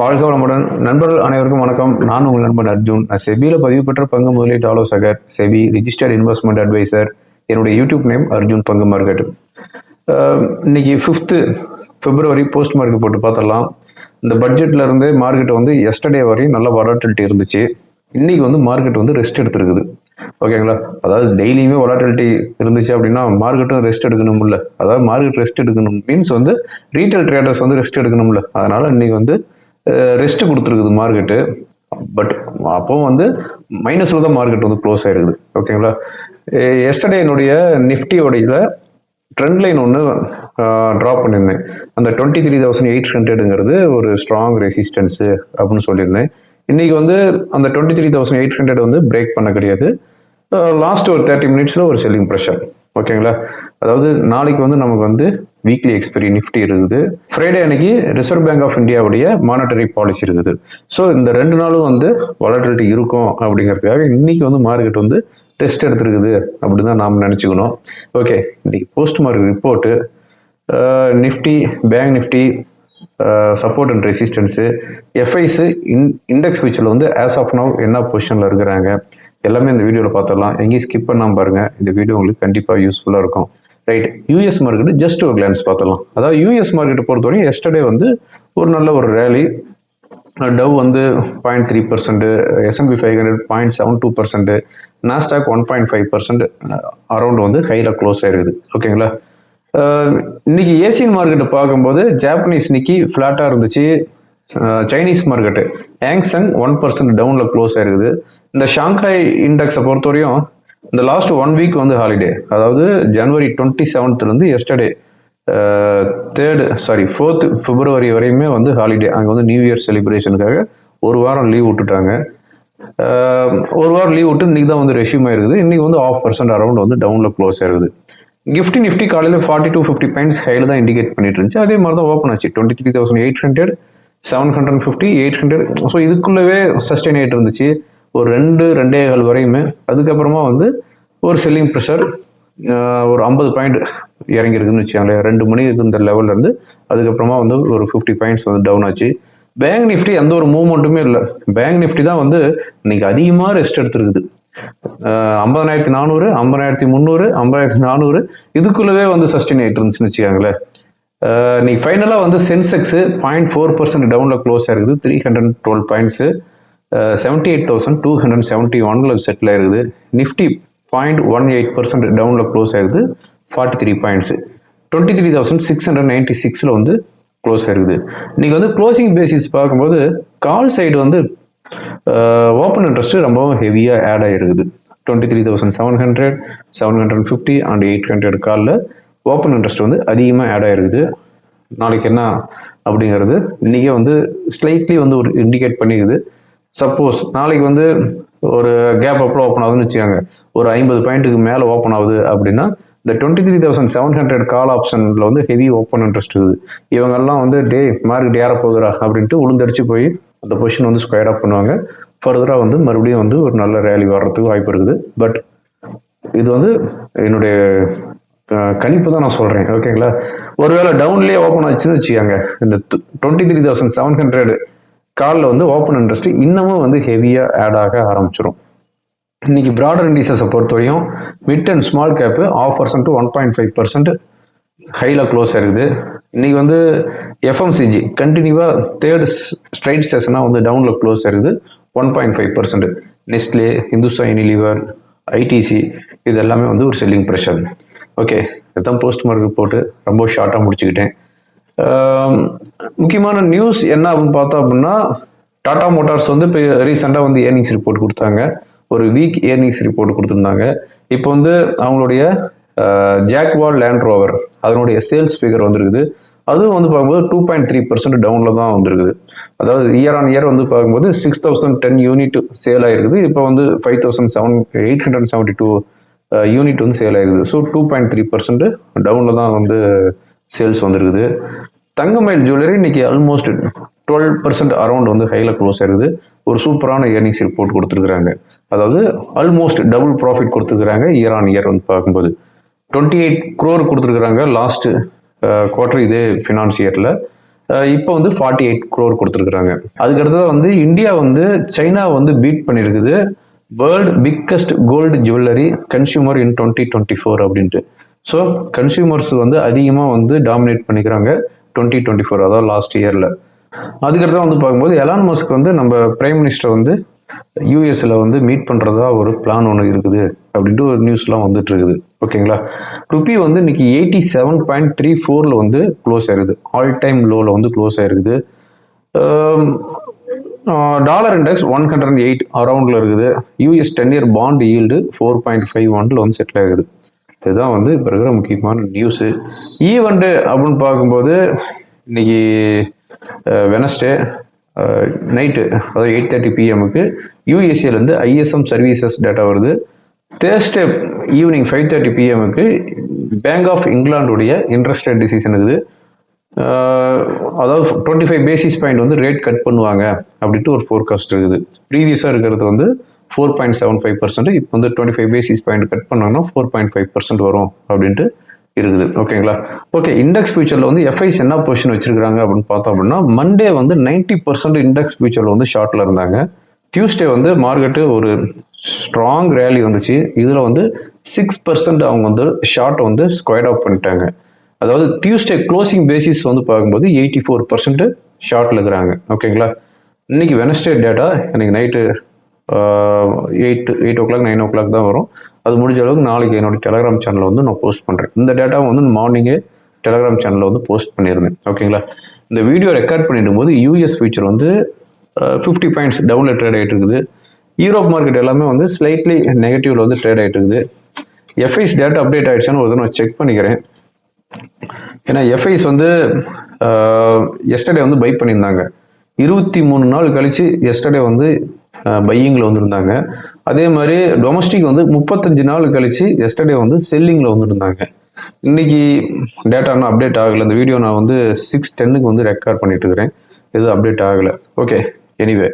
வாழ்க வளமுடன். நண்பர்கள் அனைவருக்கும் வணக்கம். நான் உங்கள் நண்பன் அர்ஜுன். நான் செபியில் பதிவு பெற்ற பங்கு முதலீட்டு ஆலோசகர் செபி ரிஜிஸ்டர்ட் இன்வெஸ்ட்மெண்ட் அட்வைசர் என்னுடைய யூடியூப் நேம் அர்ஜுன் பங்கு மார்க்கெட். இன்னைக்கு ஃபிஃப்த்து பிப்ரவரி போஸ்ட் மார்க்கெட் போட்டு பார்த்துடலாம். இந்த பட்ஜெட்ல இருந்து மார்க்கெட் வந்து எஸ்டர்டே வரையும் நல்ல வராட்டிலிட்டி இருந்துச்சு. இன்னைக்கு வந்து மார்க்கெட் வந்து ரெஸ்ட் எடுத்திருக்குது. ஓகேங்களா? அதாவது டெய்லியுமே ஒலாட்டிலிட்டி இருந்துச்சு அப்படின்னா மார்க்கெட்டும் ரெஸ்ட் எடுக்கணும்ல. அதாவது மார்க்கெட் ரெஸ்ட் எடுக்கணும். மீன்ஸ் வந்து ரீட்டைல் ட்ரேடர்ஸ் வந்து ரெஸ்ட் எடுக்கணும்ல. அதனால் இன்றைக்கி வந்து ரெஸ்ட் கொடுத்துருக்குது மார்க்கெட்டு பட் அப்போ வந்து மைனஸில் தான் மார்க்கெட் வந்து க்ளோஸ் ஆகிருக்குது ஓகேங்களா? எஸ்டர்டே என்னுடைய நிஃப்டியோடைய ட்ரெண்ட் லைன் ஒன்று ட்ரா பண்ணியிருந்தேன். அந்த டுவெண்ட்டி த்ரீ தௌசண்ட் எயிட் ஹண்ட்ரடுங்கிறது ஒரு ஸ்ட்ராங் ரெசிஸ்டன்ஸு அப்படின்னு சொல்லியிருந்தேன். இன்றைக்கி வந்து அந்த twenty three thousand eight hundred வந்து பிரேக் பண்ண கிடையாது. லாஸ்ட் ஒரு தேர்ட்டி மினிட்ஸில் ஒரு செல்லிங் ப்ரெஷர் ஓகேங்களா? அதாவது நாளைக்கு வந்து நமக்கு வந்து வீக்லி எக்ஸ்பெரி நிஃப்டி இருக்குது ஃப்ரைடே அன்னைக்கு ரிசர்வ் பேங்க் ஆஃப் இந்தியாவுடைய மானிட்டரி பாலிசி இருக்குது ஸோ இந்த ரெண்டு நாளும் வந்து வாலட்டிலிட்டி இருக்கும் அப்படிங்கிறதுக்காக இன்னைக்கு வந்து மார்க்கெட் வந்து டெஸ்ட் எடுத்துருக்குது அப்படின்னு தான் நாம் நினச்சிக்கணும். ஓகே இன்னைக்கு post market report Nifty bank Nifty support and resistance FIs in index ஃபியூச்சரில் வந்து ஆஸ் ஆஃப் நவ் என்ன பொசிஷனில் இருக்கிறாங்க? எல்லாமே இந்த வீடியோவில் பார்த்துடலாம் எங்கேயும் ஸ்கிப் பண்ணாமல் பாருங்கள் இந்த வீடியோ உங்களுக்கு கண்டிப்பாக யூஸ்ஃபுல்லாக இருக்கும். ரைட் யூஎஸ் மார்க்கெட்டு ஜஸ்ட் ஒரு கிளான்ஸ் பார்த்துடலாம் அதாவது யூஎஸ் மார்க்கெட்டை பொறுத்தவரைக்கும் எஸ்டர்டே வந்து ஒரு நல்ல ஒரு ரேலி டவ் வந்து point three percent S and P five hundred point seven two percent Nasdaq one point five percent around வந்து ஹையில் க்ளோஸ் ஆயிருக்குது. ஓகேங்களா இன்னைக்கு ஏசியன் மார்க்கெட்டை பார்க்கும்போது ஜாப்பனீஸ் இன்னைக்கு ஃப்ளாட்டாக இருந்துச்சு. Chinese market Hang Seng one percent டவுனில் க்ளோஸ் ஆயிருக்குது. இந்த ஷாங்காய் இண்டெக்ஸை பொறுத்தவரையும் இந்த லாஸ்ட் ஒன் வீக் வந்து ஹாலிடே அதாவது ஜனவரி twenty செவன்த்லேருந்து yesterday third sorry fourth February வரையுமே வந்து ஹாலிடே அங்கே வந்து நியூ இயர் செலிப்ரேஷனுக்காக ஒரு வாரம் லீவ் விட்டுட்டாங்க. ஒரு வாரம் லீவ் விட்டு இன்றைக்கி தான் வந்து ரெஷ்யூம் ஆயிருக்குது. இன்றைக்கி வந்து ஆஃப் பர்சன்ட் அரௌண்ட் வந்து டவுனில் க்ளோஸ் ஆயிருக்குது. கிஃப்டி நிஃப்டி காலையில் ஃபார்ட்டி டூ ஃபிஃப்டி பாயிண்ட்ஸ் ஹையில் தான் இண்டிகேட் பண்ணிட்டு இருந்துச்சு. அதே மாதிரி தான் ஓப்பன் ஆச்சு. Twenty three thousand eight hundred seven hundred fifty eight hundred so இதுக்குள்ளவே sustain ஆகிட்டு இருந்துச்சு. ஒரு ரெண்டு ரெண்டே கால் வரையுமே. அதுக்கப்புறமா வந்து ஒரு செல்லிங் ப்ரெஷர் ஒரு ஐம்பது பாயிண்ட் இறங்கியிருக்குன்னு வச்சுக்கோங்களேன். ரெண்டு மணி இந்த லெவல்ல இருந்து அதுக்கப்புறமா வந்து ஒரு ஃபிஃப்டி பாயிண்ட்ஸ் வந்து டவுன் ஆச்சு. பேங்க் நிஃப்டி எந்த ஒரு மூவ்மெண்ட்டுமே இல்லை. பேங்க் நிஃப்டி தான் வந்து இன்னைக்கு அதிகமாக ரெஸ்ட் எடுத்துருக்குது. ஐம்பதனாயிரத்தி நானூறு ஐம்பதாயிரத்தி முந்நூறு ஐம்பதாயிரத்தி நானூறு இதுக்குள்ளவே வந்து சஸ்டெயின் ஆகிட்டு இருந்துச்சுன்னு வச்சுக்கோங்களேன். இன்னைக்கு ஃபைனலாக வந்து சென்செக்ஸு பாயிண்ட் ஃபோர் பர்சன்ட் டவுனில் க்ளோஸ் ஆயிருக்குது three hundred twelve points seventy eight thousand two hundred seventy ஒனில் செட்டில் ஆயிருக்குது. Nifty point one eight percent டவுனில் க்ளோஸ் ஆயிருக்குது. Forty three points twenty three thousand six hundred ninety சிக்ஸில் வந்து close ஆயிருக்குது. இன்றைக்கி வந்து க்ளோசிங் பேசிஸ் பார்க்கும்போது கால் சைடு வந்து ஓப்பன் இன்ட்ரெஸ்ட்டு ரொம்பவும் ஹெவியாக ஆட் ஆகிருக்குது twenty three thousand seven hundred seven hundred fifty and eight hundred காலில் ஓப்பன் இன்ட்ரெஸ்ட் வந்து அதிகமாக ஆட் ஆகிருக்குது நாளைக்கு என்ன அப்படிங்கிறது இன்றைக்கே வந்து ஸ்லைட்லி வந்து ஒரு இண்டிகேட் பண்ணிக்குது. சப்போஸ் நாளைக்கு வந்து ஒரு கேப் அப்பில் ஓப்பன் ஆகுதுன்னு வச்சுக்கோங்க. ஒரு ஐம்பது பாயிண்ட்டுக்கு மேலே ஓப்பன் ஆகுது அப்படின்னா இந்த twenty three thousand seven hundred call ஆப்ஷனில் வந்து ஹெவி ஓப்பன் இன்ட்ரெஸ்ட் இருக்குது. இவங்கெல்லாம் வந்து டே மார்க்கெட் ஏற போகுறா அப்படின்ட்டு உளுந்தடிச்சு போய் அந்த பொசிஷன் வந்து ஸ்கொயர் அப் பண்ணுவாங்க. ஃபர்தராக வந்து மறுபடியும் வந்து ஒரு நல்ல ரேலி வர்றதுக்கு வாய்ப்பு இருக்குது. பட் இது வந்து என்னுடைய கணிப்பு தான் நான் சொல்கிறேன் ஓகேங்களா ஒருவேளை டவுன்லேயே ஓப்பன் ஆச்சுன்னு வச்சுக்கோங்க இந்த twenty three thousand seven hundred காலில் வந்து ஓப்பன் இன்ட்ரெஸ்ட் இன்னமும் வந்து ஹெவியாக ஆட் ஆக ஆரம்பிச்சிடும் இன்னைக்கு ப்ராடர் இண்டிசஸை பொறுத்தவரையும் mid and small cap half percent to one point five percent ஹையில் க்ளோஸ் ஆயிருக்குது. இன்னைக்கு வந்து எஃப்எம்சிஜி கண்டினியூவாக தேர்ட் ஸ்ட்ரைட் செஷனாக வந்து டவுனில் க்ளோஸ் ஆயிருக்குது one point five percent Nestle Hindustan Unilever ITC இது எல்லாமே வந்து ஒரு செல்லிங் ப்ரெஷர் ஓகே இதுதான் போஸ்ட் மார்க்கு போட்டு ரொம்ப ஷார்ட்டாக முடிச்சுக்கிட்டேன். முக்கியமான நியூஸ் என்ன அப்படின்னு பார்த்தோம் அப்படின்னா டாடா மோட்டார்ஸ் வந்து இப்போ ரீசெண்டாக வந்து ஏர்னிங்ஸ் ரிப்போர்ட் கொடுத்தாங்க. ஒரு வீக் ஏர்னிங்ஸ் ரிப்போர்ட் கொடுத்துருந்தாங்க. இப்போ வந்து அவங்களுடைய ஜாக்வால் லேண்ட் ரோவர் அதனுடைய சேல்ஸ் ஃபிகர் வந்துருக்குது. அதுவும் வந்து பார்க்கும்போது டூ பாயிண்ட் த்ரீ பர்சன்ட் டவுனில் தான் வந்திருக்குது. அதாவது இயர் ஆன் இயர் வந்து பார்க்கும்போது six thousand ten unit sale ஆயிருக்குது. இப்போ வந்து five thousand seven eight hundred seventy two unit வந்து சேல் ஆயிருக்குது. So two point three percent டவுனில் தான் வந்து சேல்ஸ் வந்திருக்குது. தங்கமயில் ஜுவல்லரி இன்னைக்கு ஆல்மோஸ்ட் டுவெல் பர்சன்ட் அரௌண்ட் வந்து ஹையில் க்ளோஸ் ஆயிருக்குது. ஒரு சூப்பரான ஏர்னிங்ஸ் ரிப்போர்ட் கொடுத்துருக்குறாங்க. அதாவது ஆல்மோஸ்ட் டபுள் ப்ராஃபிட் கொடுத்துருக்குறாங்க இயர் ஆன் இயர் வந்து பார்க்கும்போது. டுவெண்ட்டி எயிட் க்ரோர் கொடுத்துருக்குறாங்க லாஸ்ட்டு குவார்டர் இதே ஃபினான்ஸ் இயரில் இப்போ வந்து ஃபார்ட்டி எயிட் க்ரோர் கொடுத்துருக்குறாங்க அதுக்கடுத்தது வந்து இந்தியா வந்து சைனா வந்து பீட் பண்ணியிருக்குது world biggest gold jewellery consumer in twenty twenty four அப்படின்ட்டு. ஸோ கன்சியூமர்ஸ் வந்து அதிகமாக வந்து டாமினேட் பண்ணிக்கிறாங்க டுவெண்ட்டி டுவெண்ட்டி ஃபோர் அதாவது லாஸ்ட் இயரில் அதுக்கடுத்து வந்து பார்க்கும்போது எலான் மஸ்க் வந்து நம்ம பிரைம் மினிஸ்டர் வந்து யூஎஸ்ல வந்து மீட் பண்ணுறதா ஒரு பிளான் ஒன்று இருக்குது அப்படின்ட்டு ஒரு நியூஸ்லாம் வந்துட்டு இருக்குது. ஓகேங்களா ருபி வந்து இன்னைக்கு எயிட்டி செவன் பாயிண்ட் த்ரீ ஃபோரில் வந்து க்ளோஸ் ஆயிருக்குது ஆல் டைம் லோவில் வந்து க்ளோஸ் ஆயிருக்குது. Dollar index one hundred and eight அரௌண்டில் இருக்குது. US ten year bond yield four point five ஒன்ல வந்து செட்டில் ஆகுது இதுதான் வந்து இப்போ இருக்கிற முக்கியமான நியூஸு ஈவெண்ட்டு e அப்படின்னு பார்க்கும்போது இன்னைக்கு வெனஸ்டே நைட்டு அதாவது எயிட் தேர்ட்டி பிஎம்முக்கு யூஎஸ்ஏலேருந்து ஐஎஸ்எம் சர்வீசஸ் டேட்டா வருது. தேர்ஸ்டே ஈவினிங் ஃபைவ் தேர்ட்டி பிஎம்முக்கு பேங்க் ஆஃப் இங்கிலாந்துடைய இன்ட்ரெஸ்ட் ரேட் டிசிஷன் இருக்குது அதாவது டுவெண்ட்டி ஃபைவ் பேசிஸ் பாயிண்ட் வந்து ரேட் கட் பண்ணுவாங்க அப்படின்ட்டு ஒரு ஃபோர்காஸ்ட் இருக்குது. ப்ரீவியஸாக இருக்கிறது வந்து four point seven five percent இப்போ வந்து twenty five basis point cut பண்ணாங்கன்னா ஃபோர் பாயிண்ட் ஃபைவ் பர்சன்ட் வரும் அப்படின்ட்டு இருக்குது. ஓகேங்களா ஓகே இண்டெக்ஸ் ஃபியூச்சரில் வந்து எஃப்ஐஸ் என்ன பொசிஷன் வச்சிருக்காங்க அப்படின்னு பார்த்தோம் அப்படின்னா மண்டே வந்து நைன்ட்டி பர்சன்ட் இண்டெக்ஸ் ஃபியூச்சரில் வந்து ஷார்ட்டில் இருந்தாங்க. டியூஸ்டே வந்து மார்க்கெட்டு ஒரு ஸ்ட்ராங் ரேலி வந்துச்சு. இதில் வந்து சிக்ஸ் பர்சன்ட் அவங்க வந்து ஷார்ட் வந்து ஸ்கொயர் ஆஃப் பண்ணிட்டாங்க. அதாவது டியூஸ்டே க்ளோசிங் பேசிஸ் வந்து பார்க்கும்போது எயிட்டி ஃபோர் பர்சன்ட் ஷார்ட்டில் இருக்கிறாங்க. ஓகேங்களா இன்னைக்கு வெனஸ்டே டேட்டா எனக்கு night eight eight o'clock nine o'clock தான் வரும். அது முடிஞ்ச அளவுக்கு நாளைக்கு என்னோட டெலகிராம் சேனலில் வந்து நான் போஸ்ட் பண்ணுறேன் இந்த டேட்டாவை வந்து மார்னிங்கே டெலகிராம் சேனலில் வந்து போஸ்ட் பண்ணியிருந்தேன் ஓகேங்களா இந்த வீடியோ ரெக்கார்ட் பண்ணிடும் போது யூஎஸ் ஃபியூச்சர் வந்து ஃபிஃப்டி பாயிண்ட்ஸ் டவுனில் ட்ரேட் ஆகிட்டு இருக்குது. யூரோப் மார்க்கெட் எல்லாமே வந்து ஸ்லைட்லி நெகட்டிவில் வந்து ட்ரேட் ஆகிட்டு இருக்குது. எஃப்ஐஸ் டேட்டா அப்டேட் ஆகிடுச்சான்னு ஒரு தடவை நான் செக் பண்ணிக்கிறேன். ஏன்னா எஃப்ஐஸ் வந்து எஸ்டர்டே வந்து பை பண்ணியிருந்தாங்க. இருபத்தி மூணு நாள் கழிச்சு எஸ்டர்டே வந்து பையிங்கில் வந்திருந்தாங்க. அதே மாதிரி டொமஸ்டிக் வந்து முப்பத்தஞ்சு நாள் கழிச்சு எஸ்டர்டே வந்து செல்லிங்கில் வந்துருந்தாங்க இன்னைக்கு டேட்டா இன்னும் அப்டேட் ஆகலை. இந்த வீடியோ நான் வந்து சிக்ஸ் டென்னுக்கு வந்து ரெக்கார்ட் பண்ணிட்டு இருக்கிறேன். எதுவும் அப்டேட் ஆகலை. ஓகே எனிவே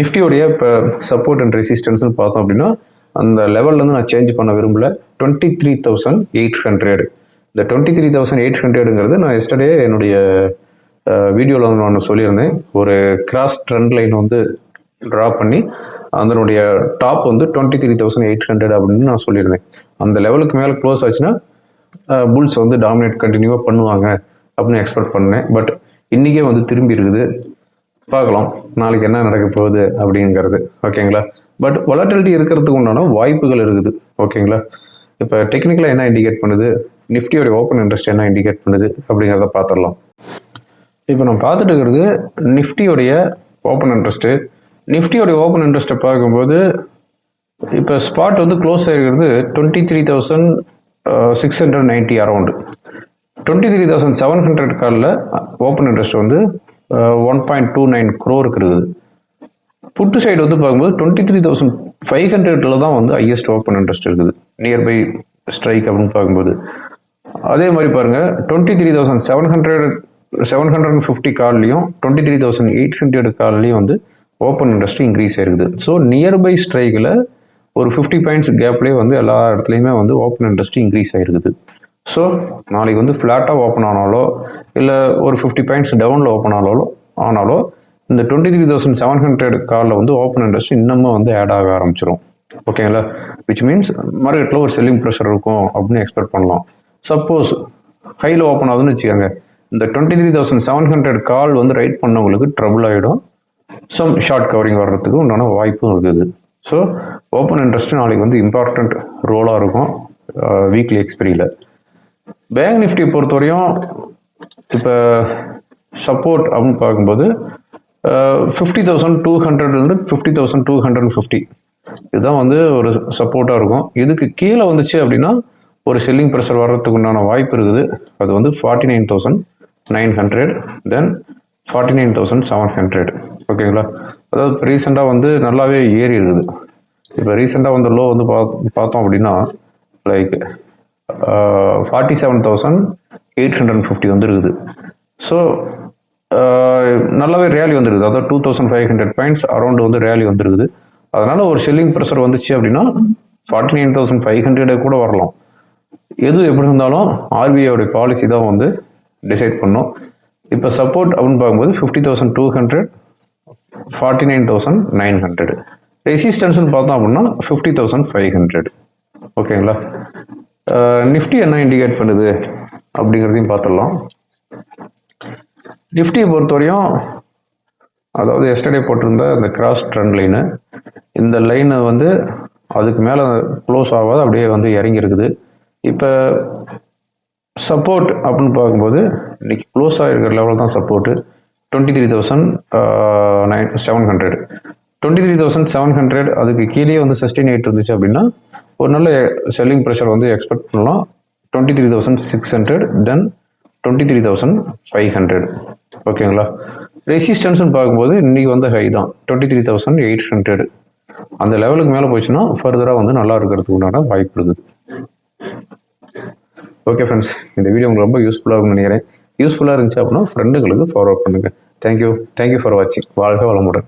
நிஃப்டியோடைய இப்போ சப்போர்ட் அண்ட் ரெசிஸ்டன்ஸ்னு பார்த்தோம் அப்படின்னா அந்த லெவல்லேருந்து நான் சேஞ்ச் பண்ண விரும்பல. Twenty three thousand eight hundred இந்த டுவெண்ட்டி த்ரீ தௌசண்ட் எயிட் ஹண்ட்ரடுங்கிறது நான் எஸ்டர்டே என்னுடைய வீடியோவில் வந்து நான் சொல்லியிருந்தேன். ஒரு கிராஸ் ட்ரெண்ட் லைன் வந்து ட்ரா பண்ணி அதனுடைய டாப் வந்து twenty three thousand eight hundred அப்படின்னு நான் சொல்லியிருந்தேன். அந்த லெவலுக்கு மேலே க்ளோஸ் ஆச்சுன்னா புல்ஸ் வந்து டாமினேட் கண்டினியூவாக பண்ணுவாங்க அப்படின்னு எக்ஸ்பெக்ட் பண்ணேன். பட் இன்றைக்கே வந்து திரும்பி இருக்குது. பார்க்கலாம். நாளைக்கு என்ன நடக்க போகுது அப்படிங்கிறது. ஓகேங்களா பட் வொலட்டிலிட்டி இருக்கிறதுக்கு உண்டான வாய்ப்புகள் இருக்குது. ஓகேங்களா இப்போ டெக்னிக்கலாக என்ன இண்டிகேட் பண்ணுது? நிஃப்டியோட ஓப்பன் இன்ட்ரெஸ்ட் என்ன இண்டிகேட் பண்ணுது? அப்படிங்கிறத பார்த்துடலாம். இப்போ நம்ம பார்த்துட்டு இருக்கிறது நிஃப்டியோடைய ஓப்பன் இன்ட்ரெஸ்ட்டு நிஃப்டியோடைய ஓப்பன் இன்ட்ரெஸ்ட்டை பார்க்கும்போது இப்போ ஸ்பாட் வந்து close ஆகிருக்கிறது twenty three thousand six hundred ninety around twenty three thousand seven hundred காலில் ஓப்பன் இன்ட்ரெஸ்ட் வந்து ஒன் பாயிண்ட் டூ நைன் க்ரோருக்கு இருக்குது புட்டு சைடு வந்து பார்க்கும்போது டுவெண்ட்டி த்ரீ தௌசண்ட் ஃபைவ் ஹண்ட்ரட்ல தான் வந்து ஹையஸ்ட் ஓப்பன் இன்ட்ரெஸ்ட் இருக்குது. நியர்பை ஸ்ட்ரைக் அப்படின்னு பார்க்கும்போது. அதே மாதிரி பாருங்க twenty three thousand seven hundred seven hundred and fifty கார்ட்லையும் twenty three thousand eight hundred கார்ட்லையும் வந்து ஓப்பன் இண்டஸ்ட்ரி இன்க்ரீஸ் ஆயிருக்குது. ஸோ நியர்பை ஸ்ட்ரைக்கில் ஒரு ஃபிஃப்டி பாயிண்ட்ஸ் கேப்லேயே வந்து எல்லா இடத்துலையுமே வந்து ஓப்பன் இண்டஸ்ட்ரி இன்க்ரீஸ் ஆயிருக்குது. ஸோ நாளைக்கு வந்து ஃப்ளாட்டாக ஓப்பன் ஆனாலோ இல்லை ஒரு ஃபிஃப்டி பாயிண்ட்ஸ் டவுனில் ஓப்பன் ஆனாலோ ஆனாலோ இந்த twenty three thousand seven hundred காரில் வந்து ஓப்பன் இண்டஸ்ட்ரி இன்னமும் வந்து ஆட் ஆக ஆரம்பிச்சிடும் ஓகேங்களா விச் மீன்ஸ் மார்க்கெட்டில் ஒரு செல்லிங் ப்ரெஷர் இருக்கும் அப்படின்னு எக்ஸ்பெக்ட் பண்ணலாம். சப்போஸ் ஹையில் ஓப்பன் ஆகுதுன்னு வச்சுக்கோங்க. இந்த twenty three thousand seven hundred call வந்து ரைட் பண்ணவங்களுக்கு ட்ரபுள் ஆகிடும் சம் ஷார்ட் கவரிங் வர்றதுக்கு உண்டான வாய்ப்பும் இருக்குது. ஸோ ஓப்பன் இன்ட்ரெஸ்ட் நாளைக்கு வந்து இம்பார்ட்டண்ட் ரோலாக இருக்கும். வீக்லி எக்ஸ்பிரியில் பேங்க் நிஃப்டி பொறுத்தவரையும் இப்போ சப்போர்ட் அப்படின்னு பார்க்கும்போது ஃபிஃப்டி தௌசண்ட் டூ ஹண்ட்ரட்லேருந்து fifty thousand two hundred fifty இதுதான் வந்து ஒரு சப்போர்ட்டாக இருக்கும். இதுக்கு கீழே வந்துச்சு அப்படின்னா ஒரு செல்லிங் ப்ரெஷர் வர்றதுக்கு உண்டான வாய்ப்பு இருக்குது. அது வந்து forty nine thousand nine hundred then forty nine thousand seven hundred ஓகேங்களா? அதாவது இப்போ ரீசெண்டாக வந்து நல்லாவே ஏறி இருக்குது இப்போ ரீசெண்டாக வந்து லோ வந்து பா பார்த்தோம் அப்படின்னா like forty seven thousand eight hundred fifty வந்துருக்குது. ஸோ நல்லாவே ரேலி வந்துருக்குது. அதாவது two thousand five hundred points around வந்து ரேலி வந்துருக்குது. அதனால ஒரு செல்லிங் ப்ரெஷர் வந்துச்சு அப்படின்னா ஃபார்ட்டி நைன் தௌசண்ட் ஃபைவ் ஹண்ட்ரடே கூட வரலாம். எது எப்படி இருந்தாலும் ஆர்பிஐயோடைய பாலிசி தான் வந்து டிசைட் பண்ணும். இப்போ சப்போர்ட் அப்படின்னு பார்க்கும்போது fifty thousand two hundred forty nine thousand nine hundred ரெசிஸ்டன்ஸ்னு பார்த்தோம் அப்படின்னா ஃபிஃப்டி தௌசண்ட் ஃபைவ் ஹண்ட்ரட் ஓகேங்களா நிஃப்டி என்ன இண்டிகேட் பண்ணுது அப்படிங்கிறதையும் பார்த்துடலாம். நிஃப்டியை பொறுத்தவரையும் அதாவது எஸ்டர்டே போட்டிருந்த அந்த கிராஸ் ட்ரெண்ட் லைனு இந்த லைனை வந்து அதுக்கு மேலே க்ளோஸ் ஆகாது அப்படியே வந்து இறங்கி இருக்குது இப்போ சப்போர்ட் அப்படின்னு பார்க்கும்போது இன்றைக்கி க்ளோஸ் ஆகிருக்கிற லெவலில் தான் support twenty three thousand nine seven hundred twenty three thousand seven hundred அதுக்கு கீழே வந்து சஸ்டெயின் ஆகிட்டு இருந்துச்சு அப்படின்னா ஒரு நல்ல செல்லிங் ப்ரெஷர் வந்து எக்ஸ்பெக்ட் பண்ணலாம். Twenty three thousand six hundred then twenty three thousand five hundred ஓகேங்களா ரெசிஸ்டன்ஸ்னு பார்க்கும்போது இன்றைக்கி வந்து ஹை தான். Twenty three thousand eight hundred அந்த லெவலுக்கு மேலே போச்சுன்னா ஃபர்தராக வந்து நல்லா இருக்கிறதுக்கு உண்டான வாய்ப்பு இருக்குது ஓகே ஃப்ரெண்ட்ஸ் இந்த வீடியோ உங்களுக்கு ரொம்ப யூஸ்ஃபுல்லாக இருக்கும்னு நினைக்கிறேன். யூஸ்ஃபுல்லாக இருந்துச்சு அப்படின்னா ஃப்ரெண்டுங்களுக்கு ஃபார்வர்ட் பண்ணுங்கள் thank you thank you for வாட்சிங் வாழ்க வளமுடன்.